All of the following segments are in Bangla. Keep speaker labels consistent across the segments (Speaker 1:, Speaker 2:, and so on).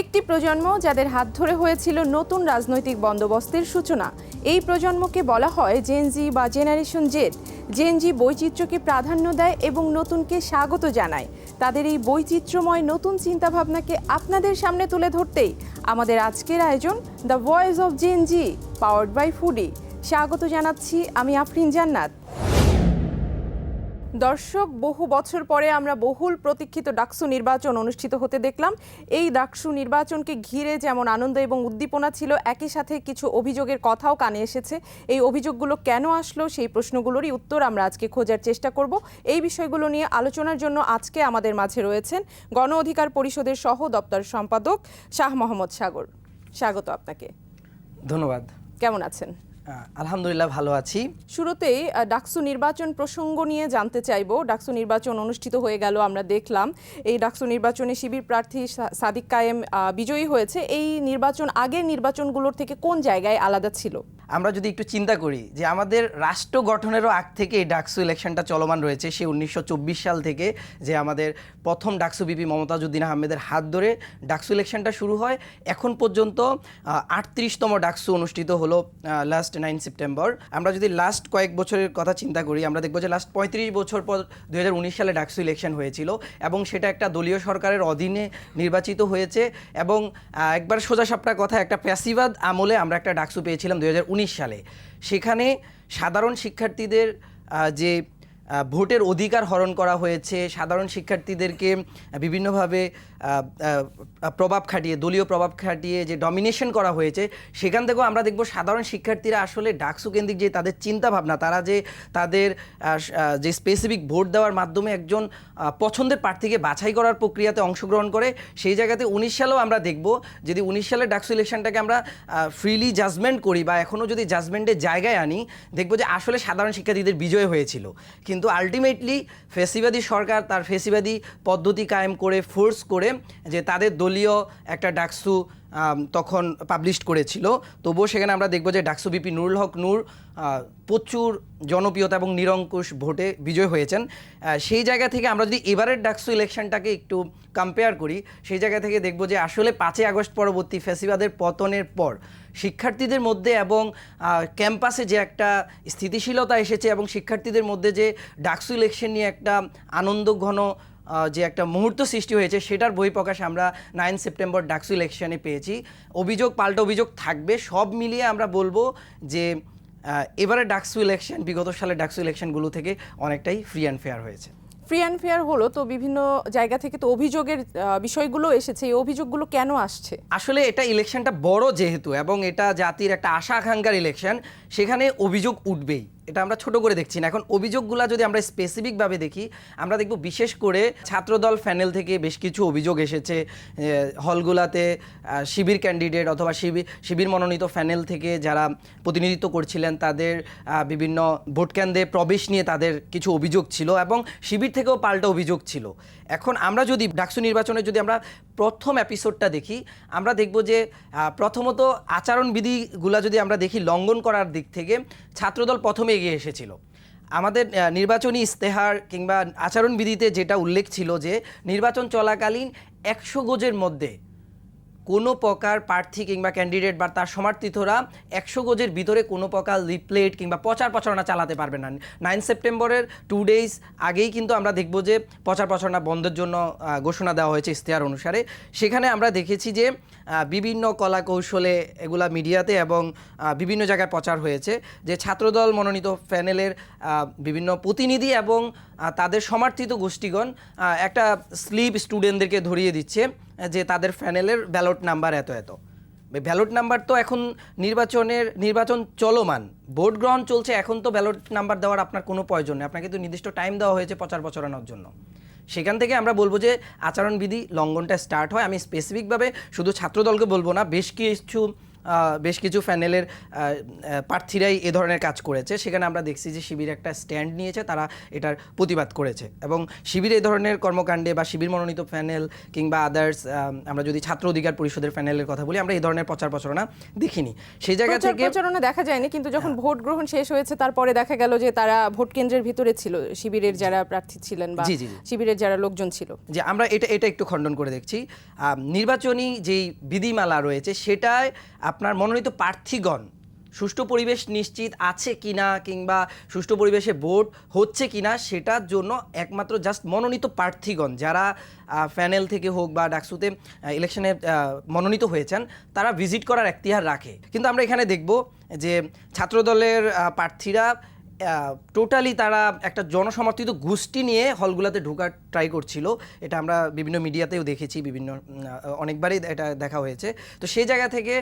Speaker 1: একটি প্রজন্ম যাদের হাত ধরে হয়েছিল নতুন রাজনৈতিক বন্দোবস্তের সূচনা। এই প্রজন্মকে বলা হয় জেনজি বা জেনারেশন জেড জেনজি বৈচিত্র্যকে প্রাধান্য দেয় এবং নতুনকে স্বাগত জানায়। তাদের এই বৈচিত্র্যময় নতুন চিন্তাভাবনাকে আপনাদের সামনে তুলে ধরতেই আমাদের আজকের আয়োজন the voice of Gen Z powered by Foodi স্বাগত জানাচ্ছি আমি আফরিন জান্নাত। দর্শক বহু বছর পরে আমরা বহুল প্রতীক্ষিত ডাকসু নির্বাচন অনুষ্ঠিত হতে দেখলাম। এই ডাকসু নির্বাচনকে ঘিরে যেমন আনন্দ এবং উদ্দীপনা ছিল একই সাথে কিছু অভিযোগের কথাও কানে এসেছে। এই অভিযোগগুলো কেন আসলো সেই প্রশ্নগুলোরই উত্তর আমরা আজকে খোঁজার চেষ্টা করব। এই বিষয়গুলো নিয়ে আলোচনার জন্য আজকে আমাদের মাঝে রয়েছেন গণ অধিকার পরিষদের সহ দপ্তর সম্পাদক শাহ মোহাম্মদ সাগর। স্বাগত আপনাকে।
Speaker 2: ধন্যবাদ।
Speaker 1: কেমন আছেন?
Speaker 2: আলহামদুলিল্লাহ ভালো আছি।
Speaker 1: শুরুতেই ডাকসু নির্বাচন প্রসঙ্গ নিয়ে জানতে চাইব। ডাকসু নির্বাচন অনুষ্ঠিত হয়ে গেল আমরা দেখলাম। এই ডাকসু নির্বাচনে শিবির প্রার্থী সাদিক কায়েম বিজয়ী হয়েছে। এই নির্বাচন আগের নির্বাচনগুলোর থেকে কোন জায়গায় আলাদা ছিল?
Speaker 2: আমরা যদি একটু চিন্তা করি যে আমাদের রাষ্ট্র গঠনেরও আগ থেকে এই ডাকসু ইলেকশনটা চলমান রয়েছে সে উনিশশো চব্বিশ সাল থেকে যে আমাদের প্রথম ডাকসু বিপি মমতাজউদ্দিন আহমেদের হাত ধরে ডাকসু ইলেকশনটা শুরু হয়। এখন পর্যন্ত আটত্রিশতম ডাকসু অনুষ্ঠিত হলো লাস্ট নাইন সেপ্টেম্বর আমরা যদি লাস্ট কয়েক বছরের কথা চিন্তা করি, আমরা দেখব যে লাস্ট পঁয়ত্রিশ বছর পর দু হাজার উনিশ সালে ডাকসু ইলেকশন হয়েছিল এবং সেটা একটা দলীয় সরকারের অধীনে নির্বাচিত হয়েছে এবং একবার সোজা সাপটা কথা, একটা প্যাসিবাদ আমলে আমরা একটা ডাকসু পেয়েছিলাম দু হাজার উনিশ সালে। সেখানে সাধারণ শিক্ষার্থীদের যে ভোটের অধিকার হরণ করা হয়েছে, সাধারণ শিক্ষার্থীদেরকে বিভিন্নভাবে প্রভাব খাটিয়ে, দলীয় প্রভাব খাটিয়ে যে ডমিনেশন করা হয়েছে, সেখান থেকেও আমরা দেখব সাধারণ শিক্ষার্থীরা আসলে ডাকসু কেন্দ্রিক যে তাদের চিন্তা ভাবনা তারা যে তাদের যে স্পেসিফিক ভোট দেওয়ার মাধ্যমে একজন পছন্দের প্রার্থীকে বাছাই করার প্রক্রিয়াতে অংশগ্রহণ করে, সেই জায়গাতে উনিশ সালেও আমরা দেখব যদি উনিশ সালের ডাকসু ইলেকশনটাকে আমরা ফ্রিলি জাজমেন্ট করি বা এখনও যদি জাজমেন্টের জায়গায় আনি, দেখব যে আসলে সাধারণ শিক্ষার্থীদের বিজয় হয়েছিল। কিন্তু আলটিমেটলি ফেসিবাদী সরকার তার ফেসিবাদী পদ্ধতি কায়েম করে ফোর্স করে যে তাদের দলীয় একটা ডাকসু তখন পাবলিশ করেছিল। তবুও সেখানে আমরা দেখব যে ডাকসু বিপি নুরুল হক নূর প্রচুর জনপ্রিয়তা এবং নিরঙ্কুশ ভোটে বিজয় হয়েছেন। সেই জায়গা থেকে আমরা যদি এবারের ডাকসু ইলেকশনটাকে একটু কম্পেয়ার করি সেই জায়গা থেকে দেখব যে আসলে পাঁচই আগস্ট পরবর্তী ফেসিবাদের পতনের পর শিক্ষার্থীদের মধ্যে এবং ক্যাম্পাসে যে একটা স্থিতিশীলতা এসেছে এবং শিক্ষার্থীদের মধ্যে যে ডাকসু ইলেকশন নিয়ে একটা আনন্দ ঘন আহ, যে একটা মুহূর্ত সৃষ্টি হয়েছে সেটার বহিঃপ্রকাশ আমরা নাইন সেপ্টেম্বর ডাকসু ইলেকশনে পেয়েছি। অভিযোগ পাল্টা অভিযোগ থাকবে সব মিলিয়ে আমরা বলব যে এবারে ডাকসু ইলেকশন বিগত সালের ডাকসু ইলেকশনগুলো থেকে অনেকটাই ফ্রি অ্যান্ড ফেয়ার হয়েছে।
Speaker 1: ফ্রি অ্যান্ড ফেয়ার হলো তো বিভিন্ন জায়গা থেকে তো অভিযোগের বিষয়গুলো এসেছে এই অভিযোগগুলো কেন আসছে?
Speaker 2: আসলে এটা ইলেকশনটা বড় যেহেতু এবং এটা জাতির একটা আশা আকাঙ্ক্ষার ইলেকশন সেখানে অভিযোগ উঠবেই। এটা আমরা ছোট করে দেখছি না। এখন অভিযোগগুলো যদি আমরা স্পেসিফিকভাবে দেখি, আমরা দেখব বিশেষ করে ছাত্রদল প্যানেল থেকে বেশ কিছু অভিযোগ এসেছে হলগুলাতে শিবির ক্যান্ডিডেট অথবা শিবির শিবির মনোনীত প্যানেল থেকে যারা প্রতিনিধিত্ব করছিলেন, তাদের বিভিন্ন ভোটকেন্দ্রে প্রবেশ নিয়ে তাদের কিছু অভিযোগ ছিল এবং শিবির থেকেও পাল্টা অভিযোগ ছিল। এখন আমরা যদি ডাকসু নির্বাচনে যদি আমরা প্রথম এপিসোডটা দেখি, আমরা দেখব যে প্রথমত আচরণবিধিগুলো যদি আমরা দেখি লঙ্ঘন করার দিক থেকে, ছাত্রদল প্রথমে এগিয়ে এসেছিল। আমাদের নির্বাচনী ইস্তেহার কিংবা আচরণবিধিতে যেটা উল্লেখ ছিল যে, নির্বাচন চলাকালীন একশো গজের মধ্যে কোনো প্রকার প্রার্থী কিংবা ক্যান্ডিডেট বা তার সমর্থিতরা একশো গজের ভিতরে কোনো প্রকার লিপলেট কিংবা প্রচার প্রচারণা চালাতে পারবে না। নাইন সেপ্টেম্বরের টু ডেজ আগেই কিন্তু আমরা দেখব যে প্রচার প্রচারণা বন্ধের জন্য ঘোষণা দেওয়া হয়েছে ইশতেহার অনুসারে। সেখানে আমরা দেখেছি যে বিভিন্ন কলা কৌশলে এগুলা মিডিয়াতে এবং বিভিন্ন জায়গায় প্রচার হয়েছে যে ছাত্রদল মনোনীত প্যানেলের বিভিন্ন প্রতিনিধি এবং তাদের সমর্থিত গোষ্ঠীগণ একটা স্লিপ স্টুডেন্টদেরকে ধরিয়ে দিচ্ছে যে তাদের প্যানেলের ব্যালট নাম্বার এত এত। ব্যালট নাম্বার তো এখন নির্বাচনের, নির্বাচন চলমান। ভোট গ্রহণ চলছে, এখন তো ব্যালট নাম্বার দেওয়ার আপনার কোনো প্রয়োজন নেই। আপনাকে তো নির্দিষ্ট টাইম দেওয়া হয়েছে প্রচার প্রচারণার জন্য। সেখান থেকে আমরা বলব যে আচরণবিধি লঙ্ঘনটা স্টার্ট হয়। আমি স্পেসিফিকভাবে শুধু ছাত্রদলকে বলব না, বেশ কিছু বেশ কিছু প্যানেলের প্রার্থীরাই এ ধরনের কাজ করেছে। সেখানে আমরা দেখছি যে শিবির একটা স্ট্যান্ড নিয়েছে তারা এটার প্রতিবাদ করেছে। এবং শিবির এই ধরনের কর্মকাণ্ডে বা শিবির মনোনীত প্যানেল কিংবা আদার্স আমরা যদি ছাত্র অধিকার পরিষদের প্যানেলের কথা বলি আমরা এই ধরনের প্রচার প্রচারণা দেখিনি। সেই জায়গা থেকে হ্যাঁ।
Speaker 1: প্রচারণা দেখা যায়নি কিন্তু যখন ভোট গ্রহণ শেষ হয়েছে তারপরে দেখা গেল যে তারা ভোট কেন্দ্রের ভিতরে ছিল শিবিরের যারা প্রার্থী ছিলেন বা। শিবিরের যারা লোকজন ছিল।
Speaker 2: যে আমরা এটা এটা একটু খণ্ডন করে দেখছি। নির্বাচনী যেই বিধিমালা রয়েছে সেটায় আপনার মনোনীত প্রার্থীগণ, সুষ্ঠু পরিবেশ নিশ্চিত আছে কি না কিংবা সুষ্ঠু পরিবেশে ভোট হচ্ছে কি না সেটার জন্য একমাত্র জাস্ট মনোনীত প্রার্থীগণ যারা প্যানেল থেকে হোক বা ডাকসুতে ইলেকশনে মনোনীত হয়েছেন, তারা ভিজিট করার এখতিয়ার রাখে। কিন্তু আমরা এখানে দেখব যে ছাত্রদলের প্রার্থীরা টোটালি তারা একটা জনসমর্থিত গোষ্ঠী নিয়ে হলগুলোতে ঢোকার ট্রাই করছিল। এটা আমরা বিভিন্ন মিডিয়াতেও দেখেছি, বিভিন্ন অনেকবারই এটা দেখা হয়েছে। তো সেই জায়গা থেকে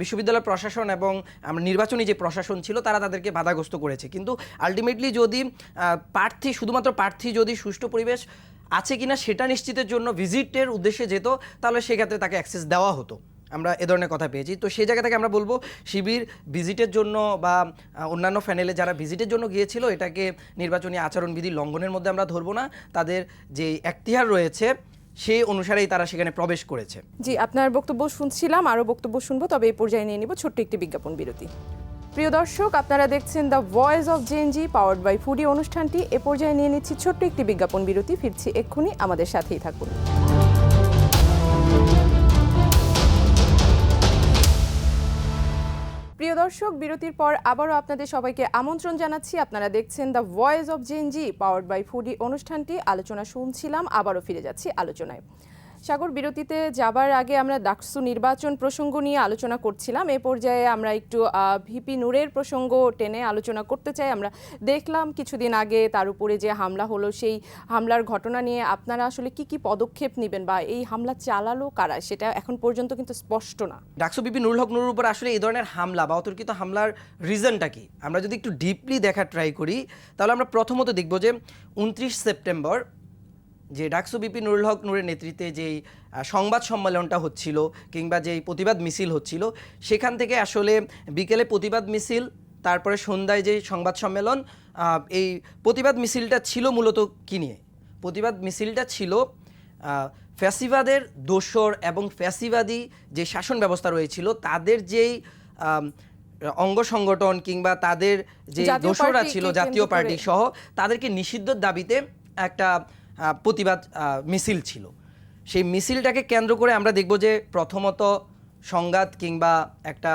Speaker 2: বিশ্ববিদ্যালয় প্রশাসন এবং আমরা নির্বাচনী যে প্রশাসন ছিল, তারা তাদেরকে বাধাগ্রস্ত করেছে। কিন্তু আলটিমেটলি যদি প্রার্থী, শুধুমাত্র প্রার্থী যদি সুষ্ঠু পরিবেশ আছে কিনা, সেটা নিশ্চিতের জন্য ভিজিটের উদ্দেশ্যে যেত, তাহলে সেক্ষেত্রে তাকে অ্যাক্সেস দেওয়া হতো। আমরা এ ধরনের কথা পেয়েছি। তো সেই জায়গা থেকে আমরা বলব, শিবির ভিজিটের জন্য বা অন্যান্য ফ্যানেলে যারা ভিজিটের জন্য গিয়েছিল, এটাকে নির্বাচনী আচরণবিধি লঙ্ঘনের মধ্যে আমরা ধরবো না। তাদের যে এখতিয়ার রয়েছে, সেই অনুসারেই তারা সেখানে প্রবেশ করেছে।
Speaker 1: জি, আপনার বক্তব্য শুনছিলাম, আরও বক্তব্য শুনব, তবে এই পর্যায়ে নিয়ে নিব ছোট্ট একটি বিজ্ঞাপন বিরতি। প্রিয় দর্শক, আপনারা দেখছেন the voice of Gen Z powered by Foodi অনুষ্ঠানটি। এ পর্যায়ে নিয়ে নিচ্ছি ছোট্ট একটি বিজ্ঞাপন বিরতি, ফিরছি এক্ষুনি, আমাদের সাথেই থাকুন। প্রিয় দর্শক, বিরতির পর আবারও আপনাদের সবাইকে আমন্ত্রণ জানাচ্ছি। আপনারা দেখছেন the voice of Gen Z powered by Foodi অনুষ্ঠানটি। আলোচনা শুনছিলাম, আবারও ফিরে যাচ্ছি আলোচনায়। সাগর বিরতিতে যাবার আগে আমরা ডাকসু নির্বাচন প্রসঙ্গ নিয়ে আলোচনা করছিলাম। এ পর্যায়ে আমরা একটু ভিপি নূরের প্রসঙ্গ টেনে আলোচনা করতে চাই। আমরা দেখলাম কিছুদিন আগে তার উপরে যে হামলা হলো, সেই হামলার ঘটনা নিয়ে আপনারা আসলে কি কি পদক্ষেপ নেবেন বা এই হামলা চালালো কারা, সেটা এখন পর্যন্ত কিন্তু স্পষ্ট না।
Speaker 2: ডাকসু বিপি নুরুল হক নুরুর উপর আসলে এই ধরনের হামলা বা অতর্কিত হামলার রিজনটা কি? আমরা যদি একটু ডিপলি দেখার ট্রাই করি, তাহলে আমরা প্রথমত দেখব যে, উনত্রিশ সেপ্টেম্বর যে ডাকসু বিপি নুরুল হক নূরের নেতৃত্বে যেই সংবাদ সম্মেলনটা হচ্ছিল কিংবা যেই প্রতিবাদ মিছিল হচ্ছিল সেখান থেকে আসলে বিকেলে প্রতিবাদ মিছিল তারপরে সন্ধ্যায় যে সংবাদ সম্মেলন এই প্রতিবাদ মিছিলটা ছিল মূলত কী নিয়ে? প্রতিবাদ মিছিলটা ছিল ফ্যাসিবাদের দোসর এবং ফ্যাসিবাদী যে শাসন ব্যবস্থা রয়েছিল তাদের যেই অঙ্গ সংগঠন কিংবা তাদের যে দোসররা ছিল জাতীয় পার্টি সহ তাদেরকে নিষিদ্ধর দাবিতে একটা প্রতিবাদ মিছিল ছিল। সেই মিছিলটাকে কেন্দ্র করে আমরা দেখব যে প্রথমত সংঘাত কিংবা একটা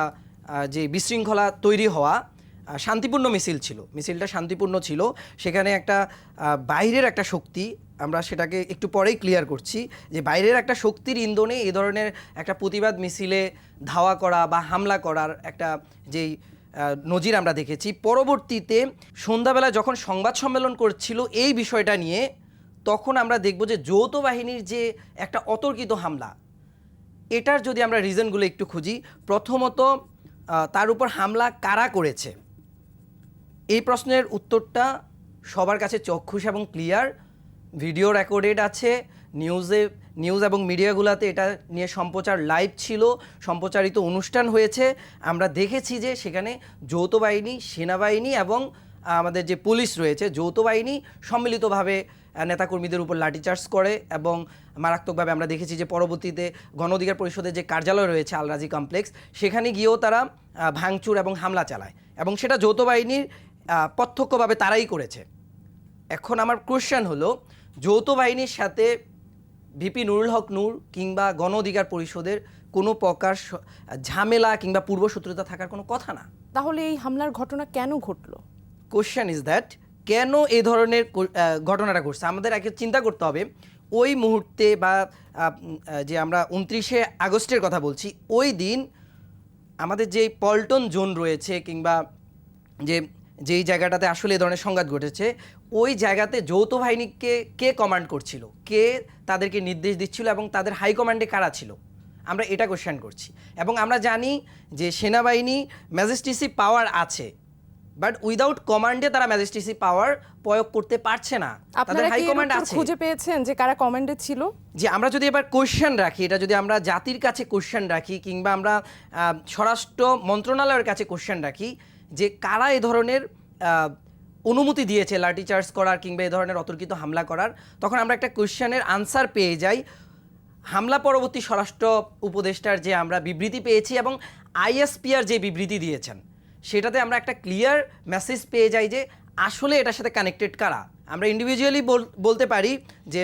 Speaker 2: যে বিশৃঙ্খলা তৈরি হওয়া শান্তিপূর্ণ মিছিল ছিল। মিছিলটা শান্তিপূর্ণ ছিল। সেখানে একটা বাইরের একটা শক্তি, আমরা সেটাকে একটু পরেই ক্লিয়ার করছি যে বাইরের একটা শক্তির ইন্ধনে এই ধরনের একটা প্রতিবাদ মিছিলে ধাওয়া করা বা হামলা করার একটা যেই নজির আমরা দেখেছি। পরবর্তীতে সন্ধ্যাবেলা যখন সংবাদ সম্মেলন করছিল, এই বিষয়টা নিয়ে তখন আমরা দেখব যে যৌথ বাহিনীর যে একটা অতর্কিত হামলা, এটার যদি আমরা রিজনগুলো একটু খুঁজি, প্রথমত তার উপর হামলা কারা করেছে? এই প্রশ্নের উত্তরটা সবার কাছে চক্ষুষ এবং ক্লিয়ার ভিডিও রেকর্ডেড আছে নিউজে নিউজ এবং মিডিয়াগুলোতে এটা নিয়ে সম্প্রচার লাইভ ছিল, সম্প্রচারিত অনুষ্ঠান হয়েছে। আমরা দেখেছি যে সেখানে যৌথ বাহিনী, সেনাবাহিনী এবং আমাদের যে পুলিশ রয়েছে, যৌথ বাহিনী সম্মিলিতভাবে নেতাকর্মীদের উপর লাঠিচার্জ করে এবং মারাত্মকভাবে আমরা দেখেছি যে পরবর্তীতে গণ অধিকার পরিষদের যে কার্যালয় রয়েছে, আলরাজি কমপ্লেক্স, সেখানে গিয়েও তারা ভাঙচুর এবং হামলা চালায় এবং সেটা যৌথ বাহিনীর প্রত্যক্ষভাবে তারাই করেছে। এখন আমার কোশ্চেন হলো, যৌথ বাহিনীর সাথে ভিপি নুরুল হক নূর কিংবা গণ অধিকার পরিষদের কোনো প্রকার ঝামেলা কিংবা পূর্বশত্রুতা থাকার কোনো কথা না?
Speaker 1: তাহলে এই হামলার ঘটনা কেন ঘটলো?
Speaker 2: কোশ্চেন ইজ দ্যাট কেন এ ধরনের ঘটনাটা ঘটছে? আমাদের আগে চিন্তা করতে হবে, ওই মুহূর্তে বা যে আমরা উনত্রিশে আগস্টের কথা বলছি, ওই দিন আমাদের যে পল্টন জোন রয়েছে কিংবা যে, যেই জায়গাটাতে আসলে এ ধরনের সংঘাত ঘটেছে, ওই জায়গাতে যৌথ বাহিনীকে কে কমান্ড করছিল? কে তাদেরকে নির্দেশ দিচ্ছিল এবং তাদের হাই কমান্ডে কারা ছিল? আমরা এটা কোশ্চেন করছি। এবং আমরা জানি যে সেনাবাহিনী ম্যাজিস্ট্রেসি পাওয়ার আছে। বাট উইদাউট কমান্ডে তারা ম্যাজিস্ট্রেসি পাওয়ার প্রয়োগ করতে পারছে না। তাদের হাই কমান্ড আছে।
Speaker 1: খুঁজে পেয়েছেন যে কারা কমান্ডে ছিল?
Speaker 2: যে আমরা যদি এবার কোশ্চেন রাখি এটা যদি আমরা জাতির কাছে কোশ্চেন রাখি কিংবা আমরা স্বরাষ্ট্র মন্ত্রণালয়ের কাছে কোশ্চেন রাখি যে কারা এ ধরনের অনুমতি দিয়েছে লাঠি চার্জ করার কিংবা এ ধরনের অতর্কিত হামলা করার তখন আমরা একটা কোশ্চেনের আনসার পেয়ে যাই। হামলা পরবর্তী স্বরাষ্ট্র উপদেষ্টার যে আমরা বিবৃতি পেয়েছি এবং আইএসপিআর যে বিবৃতি দিয়েছেন সেটাতে আমরা একটা ক্লিয়ার মেসেজ পেয়ে যাই যে আসলে এটার সাথে কানেক্টেড কারা। আমরা ইন্ডিভিজুয়ালি বলতে পারি যে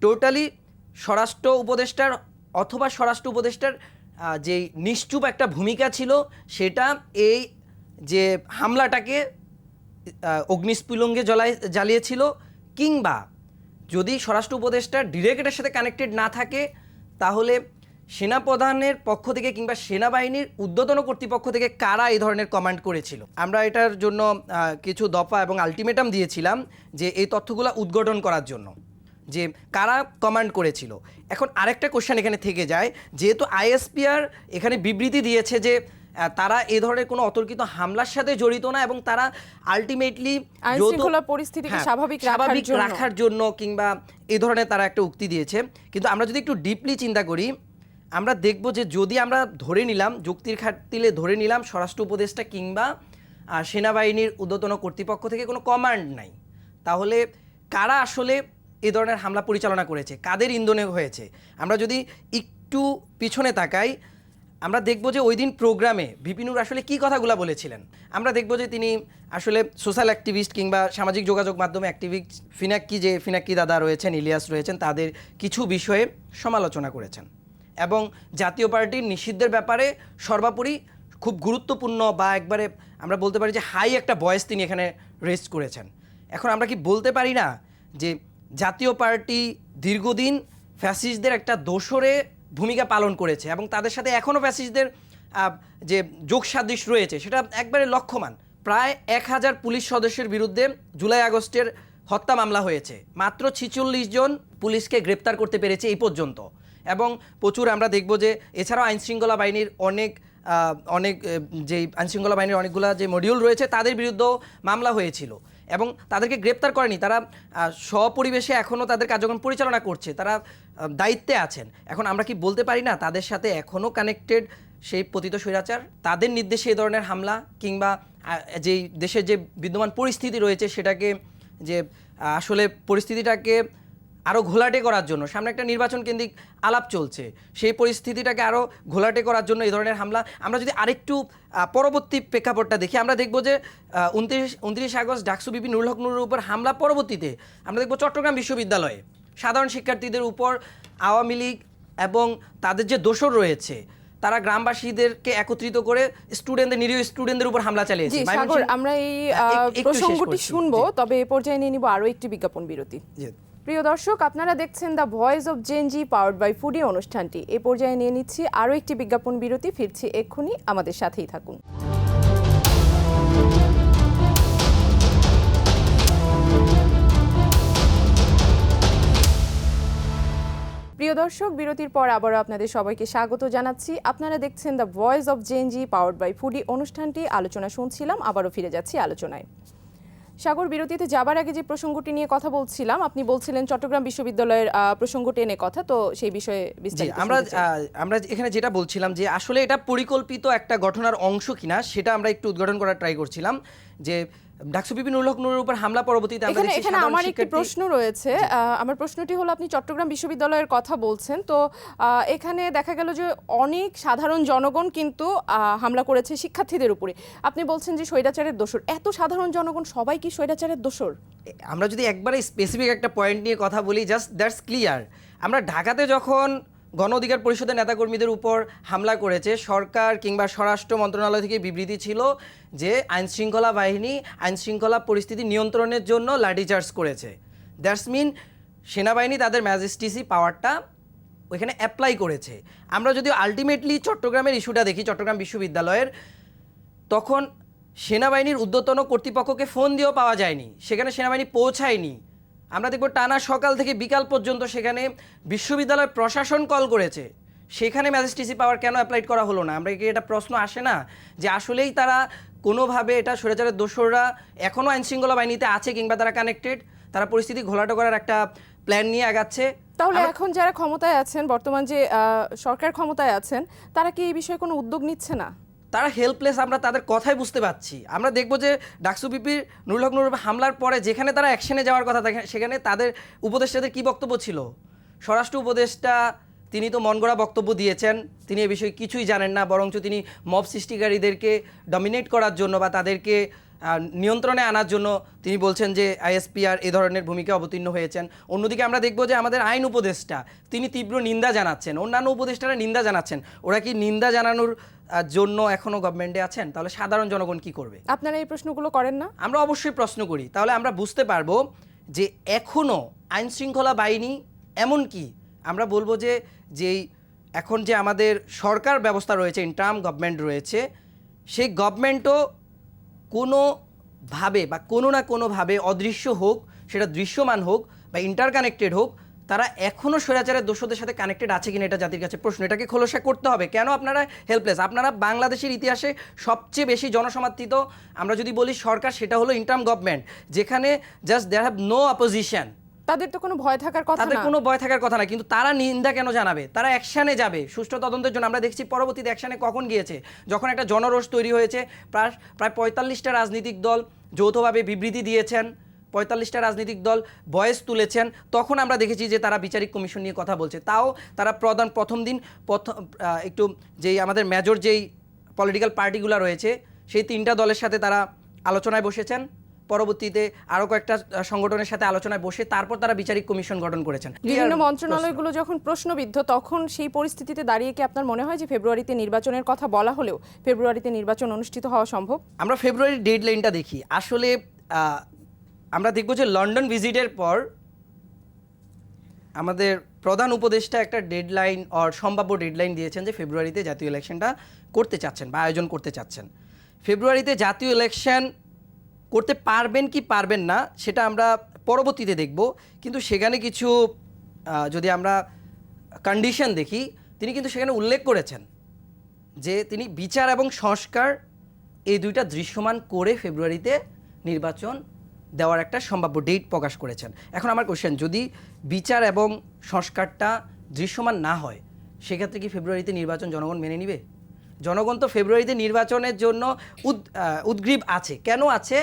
Speaker 2: টোটালি স্বরাষ্ট্র উপদেষ্টার অথবা স্বরাষ্ট্র উপদেষ্টার যে নিশ্চুপ একটা ভূমিকা ছিল সেটা এই যে হামলাটাকে আহ, অগ্নিস্ফুলঙ্গে জ্বলাই জ্বালিয়েছিল কিংবা যদি স্বরাষ্ট্র উপদেষ্টা ডিরেক্ট সাথে কানেক্টেড না থাকে তাহলে সেনাপ্রধানের পক্ষ থেকে কিংবা সেনাবাহিনীর উদ্বোধন কর্তৃপক্ষ থেকে কারা এই ধরনের কমান্ড করেছিল? আমরা এটার জন্য কিছু দফা এবং আলটিমেটাম দিয়েছিলাম যে এই তথ্যগুলো উদ্ঘাটন করার জন্য যে কারা কমান্ড করেছিল। এখন আরেকটা কোশ্চেন এখানে থেকে যায় যেহেতু আইএসপিআর এখানে বিবৃতি দিয়েছে যে তারা এ ধরনের কোনো অতর্কিত হামলার সাথে জড়িত না এবং তারা আলটিমেটলি
Speaker 1: পরিস্থিতিকে স্বাভাবিক
Speaker 2: স্বাভাবিক রাখার জন্য কিংবা এ ধরনের তারা একটা উক্তি দিয়েছে। কিন্তু আমরা যদি একটু ডিপলি চিন্তা করি আমরা দেখব যে যদি আমরা ধরে নিলাম, যুক্তির খাতিলে ধরে নিলাম, স্বরাষ্ট্র উপদেষ্টা কিংবা সেনাবাহিনীর ঊর্ধ্বতন কর্তৃপক্ষ থেকে কোনো কমান্ড নাই, তাহলে কারা আসলে এই ধরনের হামলা পরিচালনা করেছে? কাদের ইন্ধনে হয়েছে? আমরা যদি একটু পিছনে তাকাই, আমরা দেখব যে ওই দিন প্রোগ্রামে বিপিনুর আসলে কি কথাগুলো বলেছিলেন? আমরা দেখব যে তিনি আসলে সোশ্যাল অ্যাক্টিভিস্ট কিংবা সামাজিক যোগাযোগ মাধ্যমে অ্যাক্টিভিস্ট ফিনাক্কি যে ফিনাক্কি দাদা রয়েছেন, ইলিয়াস রয়েছেন, তাদের কিছু বিষয়ে সমালোচনা করেছেন। এবং জাতীয় পার্টির নিষিদ্ধের ব্যাপারে সর্বোপরি খুব গুরুত্বপূর্ণ বা একবারে আমরা বলতে পারি যে হাই একটা ভয়েস তিনি এখানে রেস্ট করেছেন। এখন আমরা কি বলতে পারি না যে জাতীয় পার্টি দীর্ঘদিন ফ্যাসিস্টদের একটা দোসরে ভূমিকা পালন করেছে এবং তাদের সাথে এখনও ফ্যাসিস্টদের যে যোগ সাদৃশ্য রয়েছে সেটা একবারে লক্ষ্যমান। প্রায় এক হাজার পুলিশ সদস্যের বিরুদ্ধে জুলাই আগস্টের হত্যা মামলা হয়েছে। মাত্র ছিচল্লিশ জন পুলিশকে গ্রেপ্তার করতে পেরেছে এই পর্যন্ত। এবং প্রচুর আমরা দেখব যে এছাড়াও আইনশৃঙ্খলা বাহিনীর অনেক অনেক যে আইনশৃঙ্খলা বাহিনীর অনেকগুলা যে মডিউল রয়েছে, তাদের বিরুদ্ধেও মামলা হয়েছিল এবং তাদেরকে গ্রেপ্তার করেনি। তারা স্বপরিবেশে এখনও তাদের কার্যক্রম পরিচালনা করছে, তারা দায়িত্বে আছেন। এখন আমরা কি বলতে পারি না, তাদের সাথে এখনও কানেক্টেড সেই পতিত স্বৈরাচার? তাদের নির্দেশে এই ধরনের হামলা কিংবা যেই দেশের যে বিদ্যমান পরিস্থিতি রয়েছে, সেটাকে যে আসলে পরিস্থিতিটাকে আরও ঘোলাটে করার জন্য। সামনে একটা নির্বাচন কেন্দ্রিক আলাপ চলছে। সেই পরিস্থিতিটাকে আরও ঘোলাটে করার জন্য এই ধরনের হামলা। আমরা যদি আরেকটু পরবর্তী প্রেক্ষাপটটা দেখি আমরা দেখব যে উনত্রিশ উনত্রিশ আগস্ট ডাকসু বিপি নুরুল হক নুরের উপর হামলা পরবর্তীতে আমরা দেখব চট্টগ্রাম বিশ্ববিদ্যালয়ে সাধারণ শিক্ষার্থীদের উপর আওয়ামী লীগ এবং তাদের যে দোষর রয়েছে তারা গ্রামবাসীদেরকে একত্রিত করে স্টুডেন্টদের নিরীহ স্টুডেন্টদের উপর হামলা চালিয়েছে।
Speaker 1: আমরা এই আহ, প্রসঙ্গটি শুনব তবে এ পর্যায়ে নিয়ে নিব আরও একটি বিজ্ঞাপন বিরতি। প্রিয় দর্শক, আপনারা দেখছেন the voice of Gen Z powered by Foodi অনুষ্ঠানটি। এ পর্যায়ে নিয়ে নিচ্ছি আরও একটি বিজ্ঞাপন বিরতি। ফিরছি এক্ষুনি, আমাদের সাথেই থাকুন। প্রিয় দর্শক, বিরতির পর আবারও আপনাদের সবাইকে স্বাগত জানাচ্ছি। আপনারা দেখছেন the voice of Gen Z powered by Foodi অনুষ্ঠানটি। আলোচনা শুনছিলাম, আবারও ফিরে যাচ্ছি আলোচনায়। সাগর বিরতিতে যাবার আগে যে প্রসঙ্গটি নিয়ে কথা বলছিলাম আপনি বলছিলেন চট্টগ্রাম বিশ্ববিদ্যালয়ের আহ, প্রসঙ্গটি এনে কথা তো সেই বিষয়ে বিস্তারিত
Speaker 2: আমরা আমরা এখানে যেটা বলছিলাম যে আসলে এটা পরিকল্পিত একটা ঘটনার অংশ কিনা সেটা আমরা একটু উদ্ঘাটন করার ট্রাই করছিলাম যে ডাকসু বিপিন উল্লক নুরের উপর হামলা পরবর্তীতে আমরা
Speaker 1: এখানে
Speaker 2: দেখছি
Speaker 1: এখানে আমার একটি প্রশ্ন রয়েছে। আমার প্রশ্নটি হলো আপনি চট্টগ্রাম বিশ্ববিদ্যালয়ের কথা বলছেন। তো এখানে দেখা গেল যে অনেক সাধারণ জনগণ কিন্তু হামলা করেছে শিক্ষার্থীদের উপরে। আপনি বলছেন যে স্বৈরাচারের দোষর। এত সাধারণ জনগণ সবাই কি স্বৈরাচারের দোষর?
Speaker 2: আমরা যদি একবারে স্পেসিফিক একটা পয়েন্ট নিয়ে কথা বলি জাস্ট দ্যাটস ক্লিয়ার আমরা ঢাকাতে যখন গণ অধিকার পরিষদের নেতাকর্মীদের উপর হামলা করেছে সরকার কিংবা স্বরাষ্ট্র মন্ত্রণালয় থেকে বিবৃতি ছিল যে আইনশৃঙ্খলা বাহিনী আইনশৃঙ্খলা পরিস্থিতি নিয়ন্ত্রণের জন্য লাঠিচার্জ করেছে। দ্যাটস মিন সেনাবাহিনী তাদের ম্যাজিস্ট্রেসি পাওয়ারটা ওইখানে অ্যাপ্লাই করেছে। আমরা যদি আলটিমেটলি চট্টগ্রামের ইস্যুটা দেখি, চট্টগ্রাম বিশ্ববিদ্যালয়ের, তখন সেনাবাহিনীর ঊর্ধ্বতন কর্তৃপক্ষকে ফোন দিয়েও পাওয়া যায়নি। সেখানে সেনাবাহিনী পৌঁছায়নি। আমরা দেখব টানা সকাল থেকে বিকাল পর্যন্ত সেখানে বিশ্ববিদ্যালয় প্রশাসন কল করেছে। সেখানে ম্যাজিস্ট্রেসি পাওয়ার কেন অ্যাপ্লাইড করা হলো না? আমরা কি এটা প্রশ্ন আসে না? যে আসলেই তারা কোনোভাবে এটা স্বৈরাচারের দোসররা এখনও আইনশৃঙ্খলা বাহিনীতে আছে কিংবা তারা কানেক্টেড তারা পরিস্থিতি ঘোলাটো করার একটা প্ল্যান নিয়ে আগাচ্ছে।
Speaker 1: তাহলে এখন যারা ক্ষমতায় আছেন বর্তমান যে সরকার ক্ষমতায় আছেন তারা কি এই বিষয়ে কোনো উদ্যোগ নিচ্ছে না?
Speaker 2: তারা হেল্পলেস আমরা তাদের কথাই বুঝতে পারছি। আমরা দেখব যে ডাকসু পিপির নুরুল হক, নুরুল হামলার পরে যেখানে তারা অ্যাকশনে যাওয়ার কথা থাকে সেখানে তাদের উপদেষ্টাদের কি বক্তব্য ছিল? স্বরাষ্ট্র উপদেষ্টা, তিনি তো মনগড়া বক্তব্য দিয়েছেন, তিনি এ বিষয়ে কিছুই জানেন না, বরঞ্চ তিনি মব সৃষ্টিকারীদেরকে ডমিনেট করার জন্য বা তাদেরকে নিয়ন্ত্রণে আনার জন্য তিনি বলছেন যে আইএসপিআর এ ধরনের ভূমিকা অবতীর্ণ হয়েছেন। অন্যদিকে আমরা দেখব যে আমাদের আইন উপদেষ্টা তিনি তীব্র নিন্দা জানাচ্ছেন। অন্যান্য উপদেষ্টারা নিন্দা জানাচ্ছেন। ওরা কি নিন্দা জানানোর জন্য এখনও গভর্নমেন্টে আছেন? তাহলে সাধারণ জনগণ কি করবে?
Speaker 1: আপনারা এই প্রশ্নগুলো করেন না?
Speaker 2: আমরা অবশ্যই প্রশ্ন করি। তাহলে আমরা বুঝতে পারব যে এখনও আইন শৃঙ্খলা বাহিনী এমন কি? আমরা বলব যে যেই এখন যে আমাদের সরকার ব্যবস্থা রয়েছে ইন্টার্ম গভর্নমেন্ট রয়েছে সেই গভর্নমেন্টও কোনোভাবে বা কোনো না কোনোভাবে অদৃশ্য হোক, সেটা দৃশ্যমান হোক বা ইন্টারকানেক্টেড হোক, তারা এখনও স্বৈরাচারের দোষদের সাথে কানেক্টেড আছে কিনা এটা জাতির কাছে প্রশ্ন। এটাকে খোলসা করতে হবে। কেন আপনারা হেল্পলেস আপনারা বাংলাদেশের ইতিহাসে সবচেয়ে বেশি জনসমর্থিত আমরা যদি বলি সরকার, সেটা হলো ইন্টার্ম গভর্নমেন্ট যেখানে just there have no opposition
Speaker 1: তাদের তো কোনো ভয় থাকার কথা
Speaker 2: তাদের
Speaker 1: না।
Speaker 2: কোনো ভয় থাকার কথা না কিন্তু তারা নিন্দা কেন জানাবে? তারা অ্যাকশানে যাবে। সুষ্ঠু তদন্তের জন্য আমরা দেখছি পরবর্তীতে অ্যাকশানে কখন গিয়েছে। যখন একটা জনরোষ তৈরি হয়েছে প্রায় প্রায় পঁয়তাল্লিশটা রাজনৈতিক দল যৌথভাবে বিবৃতি দিয়েছেন পঁয়তাল্লিশটা রাজনৈতিক দল বয়েস তুলেছেন তখন আমরা দেখেছি যে তারা বিচারিক কমিশন নিয়ে কথা বলছে। তাও তারা প্রধান প্রথম দিন প্রথম একটু যেই আমাদের মেজর যেই পলিটিক্যাল পার্টিগুলো রয়েছে সেই তিনটা দলের সাথে তারা আলোচনায় বসেছেন। পরবর্তীতে আরও কয়েকটা সংগঠনের সাথে আলোচনায় বসে তারপর তারা বিচারিক কমিশন গঠন করেছেন।
Speaker 1: বিভিন্ন মন্ত্রণালয়গুলো যখন প্রশ্নবিদ্ধ তখন সেই পরিস্থিতিতে দাঁড়িয়ে কি আপনার মনে হয় যে ফেব্রুয়ারিতে নির্বাচনের কথা বলা হলেও ফেব্রুয়ারিতে নির্বাচন অনুষ্ঠিত হওয়া সম্ভব?
Speaker 2: আমরা ফেব্রুয়ারির ডেড লাইনটা দেখি। আসলে আমরা দেখব যে লন্ডন ভিজিটের পর আমাদের প্রধান উপদেষ্টা একটা ডেডলাইন অর সম্ভাব্য ডেডলাইন দিয়েছেন যে ফেব্রুয়ারিতে জাতীয় ইলেকশনটা করতে চাচ্ছেন বা আয়োজন করতে চাচ্ছেন। ফেব্রুয়ারিতে জাতীয় ইলেকশন করতে পারবেন কি পারবেন না, সেটা আমরা পরবর্তীতে দেখব। কিন্তু সেখানে কিছু যদি আমরা কন্ডিশন দেখি, তিনি কিন্তু সেখানে উল্লেখ করেছেন যে তিনি বিচার এবং সংস্কার এই দুইটা দৃশ্যমান করে ফেব্রুয়ারিতে নির্বাচন দেওয়ার একটা সম্ভাব্য ডেট প্রকাশ করেছেন। এখন আমার কোশ্চেন যদি বিচার এবং সংস্কারটা দৃশ্যমান না হয়, সেক্ষেত্রে কি ফেব্রুয়ারিতে নির্বাচন জনগণ মেনে নিবে? জনগণ তো ফেব্রুয়ারিতে নির্বাচনের জন্য উদ উদ্গ্রীব আছে। কেন আছে?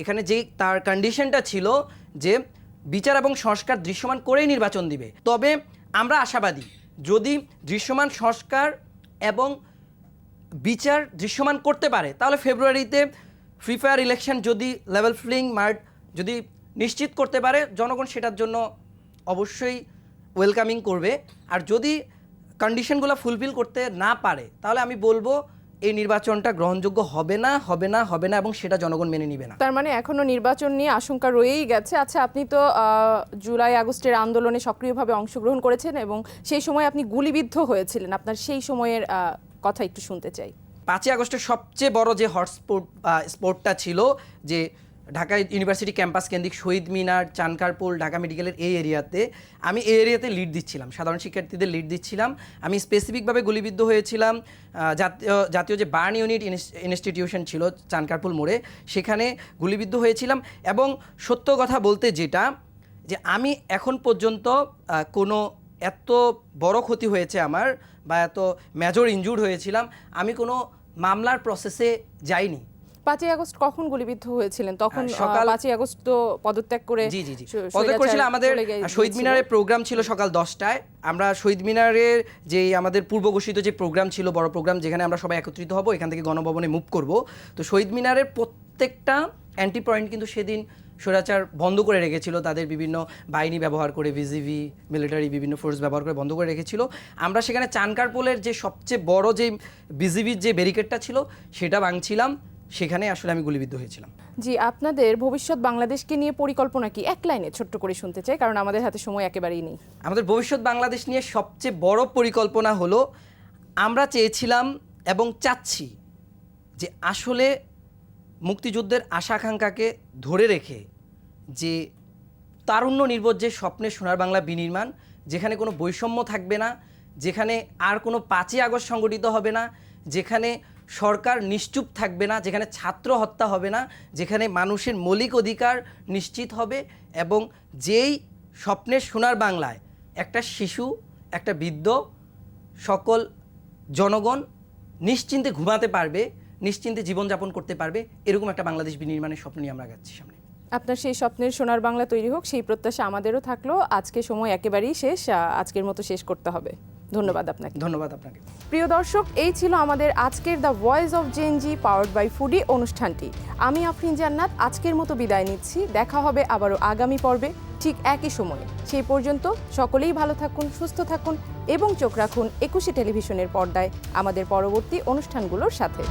Speaker 2: এখানে যে তার কন্ডিশনটা ছিল যে বিচার এবং সংস্কার দৃশ্যমান করেই নির্বাচন দিবে। তবে আমরা আশাবাদী, যদি দৃশ্যমান সংস্কার এবং বিচার দৃশ্যমান করতে পারে, তাহলে ফেব্রুয়ারিতে ফ্রি ফায়ার ইলেকশন যদি লেভেল ফ্লিং মার্ট যদি নিশ্চিত করতে পারে, জনগণ সেটার জন্য অবশ্যই ওয়েলকামিং করবে। আর যদি কন্ডিশনগুলো ফুলফিল করতে না পারে তাহলে আমি বলব এই নির্বাচনটা গ্রহণযোগ্য হবে না হবে না হবে না এবং সেটা জনগণ মেনে নিবে না।
Speaker 1: তার মানে এখনও নির্বাচন নিয়ে আশঙ্কা রয়েই গেছে। আচ্ছা আপনি তো জুলাই আগস্টের আন্দোলনে সক্রিয়ভাবে অংশগ্রহণ করেছেন এবং সেই সময় আপনি গুলিবিদ্ধ হয়েছিলেন। আপনার সেই সময়ের কথা একটু শুনতে চাই।
Speaker 2: পাঁচই আগস্টের সবচেয়ে বড় যে হটস্পট স্পোর্টটা ছিল যে ঢাকা ইউনিভার্সিটি ক্যাম্পাস কেন্দ্রিক শহীদ মিনার, চানকারপুল, ঢাকা মেডিকেলের এই এরিয়াতে আমি এই এরিয়াতে লিড দিচ্ছিলাম। সাধারণ শিক্ষার্থীদের লিড দিচ্ছিলাম। আমি স্পেসিফিকভাবে গুলিবিদ্ধ হয়েছিলাম। জাতীয় জাতীয় যে বার্ন ইউনিট ইনস্টিটিউশন ছিল চানকারপুল মোড়ে, সেখানে গুলিবিদ্ধ হয়েছিলাম এবং সত্য কথা বলতে যেটা, যে আমি এখন পর্যন্ত কোনো এত বড় ক্ষতি হয়েছে আমার বা এত মেজর ইনজুর্ড হয়েছিলাম, আমি কোনো মামলার প্রসেসে যাইনি।
Speaker 1: পাঁচই আগস্ট কখন গুলিবিদ্ধ হয়েছিলেন? তখন
Speaker 2: আহ, সকাল-
Speaker 1: পাঁচই আগস্ট তো পদত্যাগ করে
Speaker 2: জি জি জি। পদত্যাগ করেছিল আমাদের শহীদ মিনারের প্রোগ্রাম ছিল সকাল দশটায়। আমরা শহীদ মিনারের যে আমাদের পূর্ব ঘোষিত যে প্রোগ্রাম ছিল বড় প্রোগ্রাম যেখানে আমরা সবাই একত্রিত হব এখান থেকে গণভবনে মুভ করব। তো শহীদ মিনারের প্রত্যেকটা অ্যান্টি পয়েন্ট কিন্তু সেদিন স্বৈরাচার বন্ধ করে রেখেছিল। তাদের বিভিন্ন বাহিনী ব্যবহার করে ভিজিভি মিলিটারি বিভিন্ন ফোর্স ব্যবহার করে বন্ধ করে রেখেছিল। আমরা সেখানে চানকারপোলের যে সবচেয়ে বড় যে বিজিবির যে ব্যারিকেডটা ছিল সেটা ভাঙছিলাম। সেখানে আসলে আমি গুলিবিদ্ধ হয়েছিলাম।
Speaker 1: জি আপনাদের ভবিষ্যৎ বাংলাদেশকে নিয়ে পরিকল্পনা কি? এক লাইনে ছোট্ট করে শুনতে চাই কারণ আমাদের হাতে সময় একেবারেই নেই।
Speaker 2: আমাদের ভবিষ্যৎ বাংলাদেশ নিয়ে সবচেয়ে বড় পরিকল্পনা হলো আমরা চেয়েছিলাম এবং চাচ্ছি যে আসলে মুক্তিযুদ্ধের আশা আকাঙ্ক্ষাকে ধরে রেখে যে তারুণ্য নির্ভর যে স্বপ্নের সোনার বাংলা বিনির্মাণ যেখানে কোনো বৈষম্য থাকবে না যেখানে আর কোনো পাঁচই আগস্ট সংগঠিত হবে না যেখানে সরকার নিশ্চুপ থাকবে না, যেখানে ছাত্র হত্যা হবে না, যেখানে মানুষের মৌলিক অধিকার নিশ্চিত হবে এবং যেই স্বপ্নের সোনার বাংলায় একটা শিশু, একটা বৃদ্ধ সকল জনগণ নিশ্চিন্তে ঘুমাতে পারবে, নিশ্চিন্তে জীবনযাপন করতে পারবে, এরকম একটা বাংলাদেশ বিনির্মাণের স্বপ্ন নিয়ে আমরা যাচ্ছি সামনে।
Speaker 1: আপনার সেই স্বপ্নের সোনার বাংলা তৈরি হোক, সেই প্রত্যাশা আমাদেরও থাকল। আজকে সময় একেবারেই শেষ আজকের মতো শেষ করতে হবে। ধন্যবাদ আপনাকে।
Speaker 2: ধন্যবাদ আপনাকে।
Speaker 1: প্রিয় দর্শক এই ছিল আমাদের আজকের the voice of Gen Z powered by Foodi অনুষ্ঠানটি। আমি আফরিন জান্নাত আজকের মতো বিদায় নিচ্ছি। দেখা হবে আবারও আগামী পর্বে ঠিক একই সময়ে। সেই পর্যন্ত সকলেই ভালো থাকুন সুস্থ থাকুন এবং চোখ রাখুন একুশে টেলিভিশনের পর্দায় আমাদের পরবর্তী অনুষ্ঠানগুলোর সাথে।